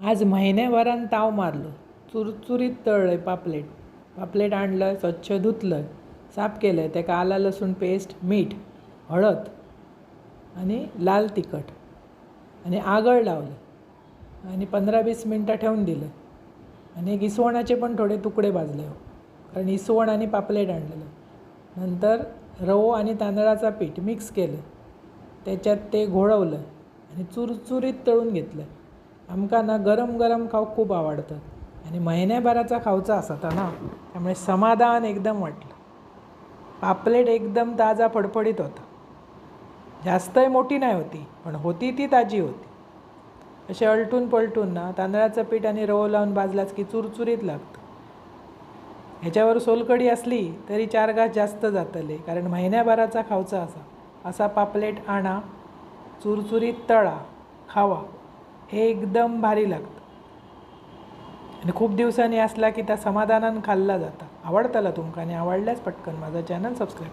आज म्हयन्याभरान ताव मारलो. चुरचुरीत तळ्ळें पापलेट. पापलेट आणलं स्वच्छ धुतलं साफ केलं तेका आला लसूण पेस्ट मीठ हळद आनी लाल तिखट आनी आगळ लावलं आनी पंदरा वीस मिनटां ठेवून दिलें. आनी एक इसवणाचे पण थोडे तुकडे भाजले हो कारण इसवण आनी पापलेट आणलेलं. नंतर रवो आनी तांदळाचा पीठ मिक्स केलें. त्याच्यात ते घोळवलं आणि चुरचुरीत तळून घेतलं. आमकां ना गरम गरम खावंक खूब आवडटा आणि म्हयन्याभराचा खावचा आसता ना त्यामुळे समाधान एकदम वाटलं. पापलेट एकदम ताजा फडफडीत होता. जास्तही मोठी नाही होती पण होती ती ताजी होती. असे अलटून पलटून ना तांदळाचं पीठ आणि रवो लावून भाजलाच की चुरचुरीत लागतं. ह्याच्यावर सोलकडी असली तरी चार घास जास्त जातले कारण महिन्याभराचा खावचा असा असा पापलेट आणा चुरचुरीत तळा खावा. हे एकदम भारी लागतं. आणि खूप दिवसांनी असला की त्या समाधानानं खाल्ला जाता. आवडताला तुमका आणि आवडल्याच पटकन माझा चॅनल सबस्क्राईब